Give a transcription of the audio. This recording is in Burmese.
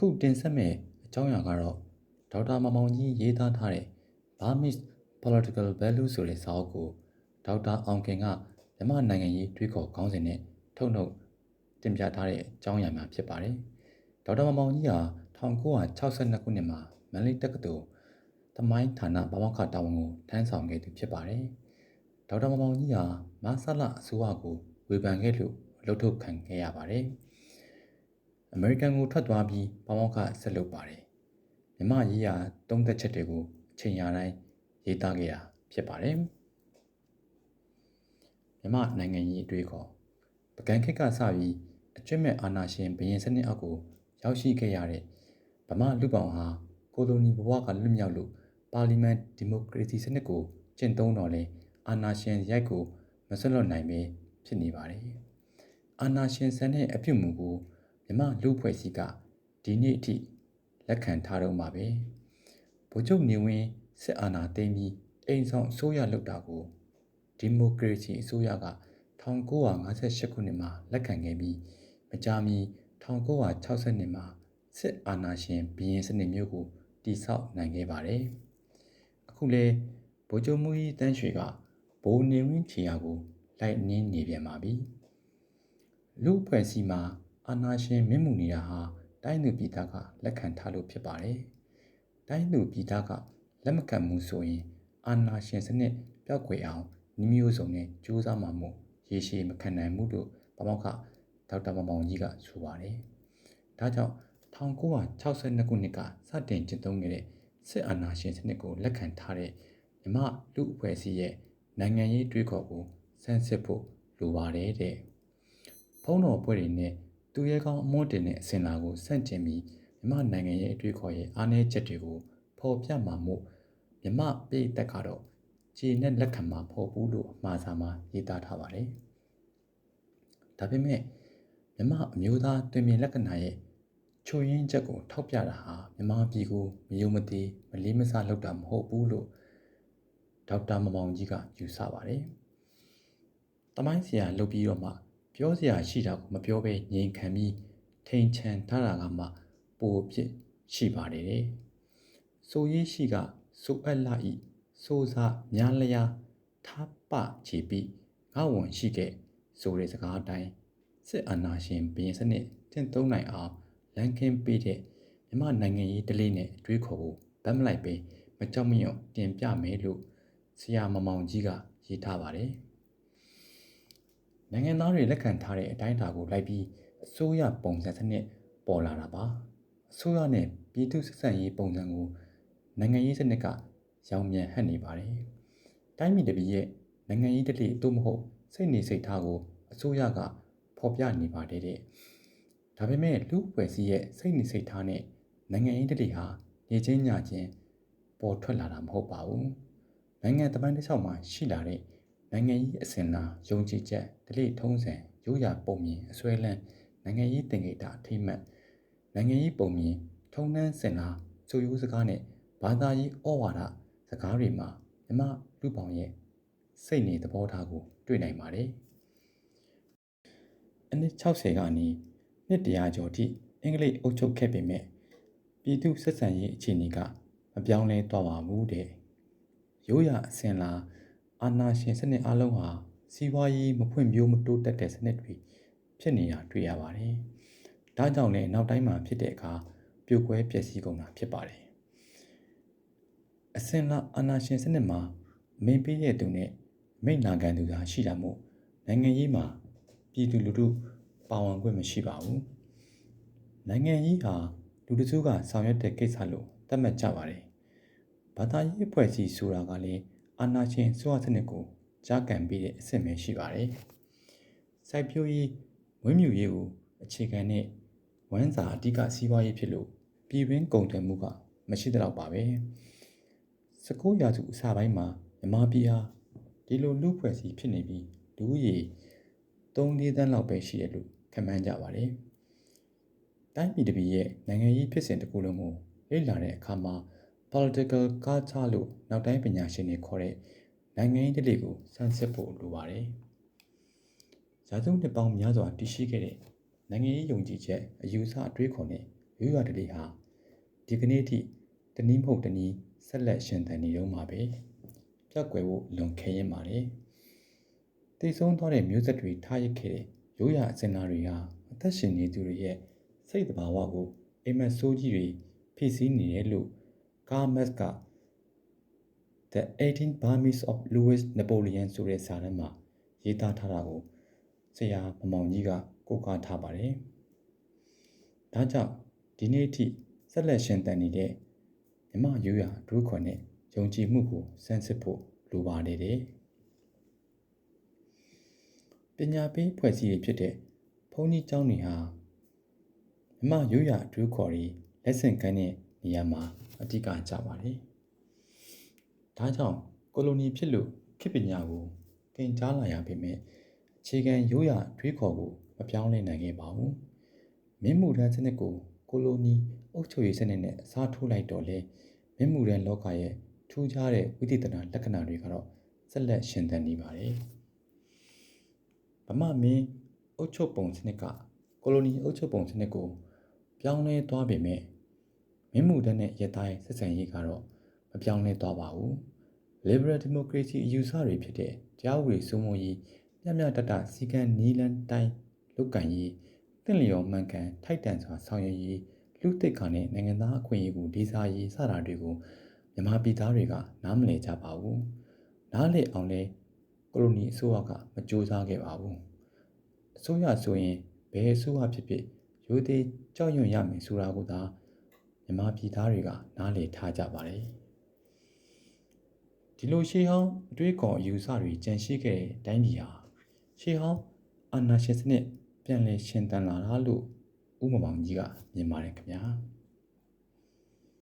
အခုတင်ဆက်မယ့်အကြောင်းအရာကတော့ဒေါက်တာမမောင်ကြီးရေးသားထားတဲ့ Burmese Political Value ဆိုတဲ့စာအုပ်ကိုဒေါက်တာအောင်ခင်ကမြန်မာနိုင်ငံရေးတွေးခေါ်ခေါင်းစဉ်နဲ့ထုတ်နှုတ်တင်ပြထားတဲ့အကြောင်းအရာများဖြစ်ပါတယ်။ဒေါက်တာမမောင်ကြီးဟာ1962ခုနှစ်မှာမန္တလေးတက္ကသိုလ်သမိုင်းဌာနဘာမောက္ခတာဝန်ကိုထမ်းဆောင်ခဲ့သူဖြစ်ပါတယ်။ဒေါက်တာမမောင်ကြီးဟာမဆလအစိုးရကိုဝေဖန်ခဲ့လို့လှုပ်ထုတ်ခံခဲ့ရပါတယ်။ အမေရိကန်ကိုထွက်သွားပြီးပေါမောက္ခဆက်လုပ်ပါတယ်မြမရေးရာတုံးသက်ချက်တွေကိုအချိန်ရာတိုင်းရေးသားခဲ့တာဖြစ်ပါတယ်မြမနိုင်ငံရေးအတွေ့အခေါ်ပကံခေတ်ကစပြီးအကျွတ်မဲ့အာဏာရှင်ဘရင်စနစ်အောက်ကိုရောက်ရှိခဲ့ရတဲ့ဗမာလူပောင်ဟာကိုလိုနီဘဝကလွတ်မြောက်လို့ပါလီမန်ဒီမိုကရေစီစနစ်ကိုကျင့်သုံးတော်လဲအာဏာရှင်ရိုက်ကိုမဆွလွတ်နိုင်ပဲဖြစ်နေပါတယ်အာဏာရှင်ဆန်တဲ့အပြုတ်မှုကို မြမလူဖွဲ့စည်းကဒီနေ့အထိလက်ခံထားတော့မှာပဲဗိုလ်ချုပ်နေဝင်းစစ်အာဏာသိမ်းပြီးအိမ်ဆောင်အစိုးရလုပ်တာကိုဒီမိုကရေစီအစိုးရက1958ခုနှစ်မှာလက်ခံခဲ့ပြီးမကြာမီ1960နှစ်မှာစစ်အာဏာရှင်ဘီရင်စနစ်မျိုးကိုတည်ဆောက်နိုင်ခဲ့ပါတယ်အခုလေဗိုလ်ချုပ်မူကြီးတန်းရွှေကဘိုးနေဝင်းချီယာကိုလိုက်နင်းနေပြန်ပါပြီလူဖွဲ့စည်းမှာ အာဏာရှင်မင်းမှုနေတာဟာတိုင်းသူပြည်သားကလက်ခံထားလို့ဖြစ်ပါတယ်။တိုင်းသူပြည်သားကလက်မခံမှုဆိုရင်အာဏာရှင်စနစ်ပျောက်ကွယ်အောင်နှမျိုးစုံနဲ့ကြိုးစားမှမို့ရေရှည်မခံနိုင်မှုလို့ပမောက္ခဒေါက်တာမမောင်ကြီးကဆိုပါတယ်။ဒါကြောင့်1962ခုနှစ်ကစတင်ကျင့်သုံးခဲ့တဲ့စစ်အာဏာရှင်စနစ်ကိုလက်ခံထားတဲ့မြမလူအဖွဲ့အစည်းရဲ့နိုင်ငံရေးတွေးခေါ်ကိုစမ်းစစ်ဖို့လိုပါတယ်တဲ့။ဖုံးတော်ပွဲတွေနဲ့ သူရဲကောင်းအမွှန်းတင်တဲ့အစဉ်လာကိုစန့်ကျင်ပြီးမြမနိုင်ငံရဲ့အတွေ့အခေါ်ရဲ့အားနည်းချက်တွေကိုဖော်ပြမှာမို့မြမပြည်သက်ကတော့ခြေနဲ့လက်ခံမှာမဟုတ်ဘူးလို့အမှားစာမှာရေးသားထားပါတယ်။ဒါပေမဲ့မြမအမျိုးသားတွင်မြင်လက္ခဏာရဲ့ချိုရင်းချက်ကိုထောက်ပြတာဟာမြမပြည်ကိုမယုံမသိမလေးမစားလုပ်တာမဟုတ်ဘူးလို့ဒေါက်တာမမောင်ကြီးကယူဆပါတယ်။တမိုင်းဆရာလုပ်ပြီးတော့မှ ပြောစရာရှိတာကိုမပြောဘဲငြိမ်ခံပြီးထိန်ချန်ထားတာကမှပိုဖြစ်ရှိပါတယ်တဲ့ဆိုရေးရှိကဆိုအပ်လာဤဆိုစားများလျာထားပချီပြီးငါဝန်ရှိခဲ့ဆိုတဲ့စကားအတိုင်းစစ်အာဏာရှင်ဘရင်စနစ်တင့်သုံးနိုင်အောင်လန်ကင်းပေးတဲ့မြမနိုင်ငံရေးတလေးနဲ့တွေးခေါ်ဖို့ဗတ်မလိုက်ပဲမကြောက်မရွံ့တင်ပြမယ်လို့ဆရာမမောင်ကြီးကရေးထားပါတယ် နိုင်ငံသားတွေလက်ခံထားတဲ့အတိုင်းအတာကိုလိုက်ပြီးအစိုးရပုံစံစနစ်ပေါ်လာတာပါအစိုးရနဲ့ပြည်သူစစ်ဆန်ရေးပုံစံကိုနိုင်ငံရေးစနစ်ကရောင်မြန်ဟပ်နေပါတယ်တိုင်းပြည်တပြည်ရဲ့နိုင်ငံရေးတတိအတို့မဟုတ်စိတ်နေစိတ်ထားကိုအစိုးရကဖော်ပြနေပါတယ်တဲ့ဒါပေမဲ့လူအဖွဲ့အစည်းရဲ့စိတ်နေစိတ်ထားနဲ့နိုင်ငံရေးတတိဟာနေချင်းညချင်းပေါ်ထွက်လာတာမဟုတ်ပါဘူးနိုင်ငံတပန်းတစ်လျှောက်မှာရှိလာတဲ့ နိုင်ငံရေးအစဉ်လာယုံကြည်ချက်ဒလိထုံးစံရိုးရာပုံမြင်အစွဲလန်းနိုင်ငံရေးတင်ဂေတာအထိမှတ်နိုင်ငံရေးပုံမြင်ထုံနှန်းစင်လာချိုရိုးစကားနဲ့ဘာသာရေးဩဝါဒစကားတွေမှာမြမလူပောင်ရဲ့စိတ်နေသဘောထားကို တွေ့နိုင်ပါတယ်အနည်း60ကနေနှစ်တရာကျော်ထိအင်္ဂလိပ်အုပ်ချုပ်ခဲ့ပေမဲ့ပြည်သူဆက်ဆံရေးအခြေအနေကမပြောင်းလဲသွားပါဘူးတဲ့ရိုးရာအစဉ်လာ အာဏာရှင်စနစ်အလုံးဟာစီးပွားရေးမဖွံ့ဖြိုးမတိုးတက်တဲ့စနစ်တွေဖြစ်နေတာတွေ့ရပါတယ်။ဒါကြောင့်လည်းနောက်တိုင်းမှာဖြစ်တဲ့အခါပြိုကွဲပျက်စီးကုန်တာဖြစ်ပါတယ်။အစင်လာအာဏာရှင်စနစ်မှာမင်းပေးတဲ့သူနဲ့မိတ်နာခံသူသာရှိတာမို့နိုင်ငံရေးမှာပြည်သူလူထုပါဝင်ခွင့်မရှိပါဘူး။နိုင်ငံရေးဟာလူတစုကဆောင်ရွက်တဲ့ကိစ္စလို့သတ်မှတ်ကြပါတယ်။ဘာသာရေးအဖွဲ့အစည်းဆိုတာကလည်း အာဏာရှင်စွာစနစ်ကိုကြားကန်ပြီးတဲ့အဆင့်ပဲရှိပါတယ်။စိုက်ပျိုးရေးဝင်းမြူရေးကိုအခြေခံတဲ့ဝမ်းစာအဓိကစီးပွားရေးဖြစ်လို့ပြည်တွင်းကုန်သွယ်မှုကမရှိတော့ပါပဲ။စကိုးရာစုအစပိုင်းမှာမြမပြည်ဟာဒီလိုလူဖွဲ့စည်းဖြစ်နေပြီးလူဦးရေ3-4တန်းလောက်ပဲရှိတယ်လို့ခန့်မှန်းကြပါတယ်။တိုင်းပြည်တစ်ပြည်ရဲ့နိုင်ငံရေးဖြစ်စဉ်တစ်ခုလုံးကိုလေ့လာတဲ့အခါမှာ political culture လို့နောက်တိုင်းပညာရှင်တွေခေါ်တဲ့နိုင်ငံရေးတလေးကိုစမ်းစစ်ဖို့လိုပါတယ်။ရာစုနှစ်ပေါင်းများစွာတည်ရှိခဲ့တဲ့နိုင်ငံရေးယုံကြည်ချက်အယူဆအတွေးခေါ်နဲ့ရိုးရာဓလေ့ဟာဒီကနေ့ထိတနည်းမဟုတ်တနည်းဆက်လက်ရှင်သန်နေတော့မှာပဲပြောက်ကွယ်ဖို့လွန်ခဲရင်ပါတယ်တည်ဆုံးသွားတဲ့မျိုးဆက်တွေထားရစ်ခဲ့တဲ့ရိုးရာအစင်နာတွေဟာအသက်ရှင်နေသူတွေရဲ့စိတ်တဘာဝကိုအိမ်မက်ဆိုးကြီးတွေဖြစ်စည်းနေတယ်လို့ ကာမတ်က The 18 Burmese of Louis Napoleon ဆိုတဲ့စာတမ်းမှာရေးသားထားတာကိုဆရာမမောင်ကြီးကကိုးကားထားပါတယ်။ဒါကြောင့်ဒီနေ့အထိဆက်လက်ရှင်သန်နေတဲ့မြမရိုးရာဒုခွန်နဲ့ယုံကြည်မှုကိုစမ်းစစ်ဖို့လိုပါတယ်တဲ့။ပညာပေးဖွဲ့စည်းရေးဖြစ်တဲ့ဘုန်းကြီးကျောင်းတွေဟာမြမရိုးရာဒုခေါ်တွေလက်ဆင့်ကမ်းတဲ့ နေရာမှာအဓိကကျပါတယ်။ဒါကြောင့်ကိုလိုနီဖြစ်လို့ခေတ်ပညာကိုသင်ကြားလာရပေမဲ့အခြေခံရိုးရာတွေးခေါ်ကိုမပြောင်းလဲနိုင်ခဲ့ပါဘူး။မင်းမှုရန်စနစ်ကိုကိုလိုနီအုပ်ချုပ်ရေးစနစ်နဲ့အစားထိုးလိုက်တော့လေမင်းမှုရန်လောကရဲ့ထူးခြားတဲ့ဝိသေသနာလက္ခဏာတွေကတော့ဆက်လက်ရှင်သန်နေပါတယ်။ဗမာမင်းအုပ်ချုပ်ပုံစနစ်ကကိုလိုနီအုပ်ချုပ်ပုံစနစ်ကိုပြောင်းလဲသွားပေမဲ့ မင်းမှုတဲ့နဲ့ရတိုင်းဆက်ဆံရေးကတော့မပြောင်းလဲသွားပါဘူး။ liberal democracy အယူဆတွေဖြစ်တဲ့တရားဥပဒေစိုးမိုးရေးမျှမျှတတစီကံနီလန်တိုင်းလုတ်ကန်ရေးတင့်လျော်မှန်ကန်ထိုက်တန်စွာဆောင်ရွက်ရေးလူသိက္ခာနဲ့နိုင်ငံသားအခွင့်အရေးကိုလေးစားရေးစတာတွေကိုမြန်မာပြည်သားတွေကနားမလည်ကြပါဘူး။နားလည်အောင်လဲကိုလိုနီအစိုးရကမကြိုးစားခဲ့ပါဘူး။အစိုးရဆိုရင်ဘယ်အစိုးရဖြစ်ဖြစ်ရိုသေကြောက်ရွံ့ရမယ်ဆိုတာကိုသာ မြန်မာပြည်သားတွေကနားလည်ထားကြပါတယ်။ဒီလိုရှေးဟောင်းအတွေးခေါ်အယူဆတွေကြန့်ရှိခဲ့တဲ့တိုင်းပြည်ဟာရှေးဟောင်းအာနာရှင်စနစ်ပြန်လည်ရှင်သန်လာတာလို့ဥမ္မာမောင်ကြီးကမြင်ပါတယ်ခင်ဗျာ။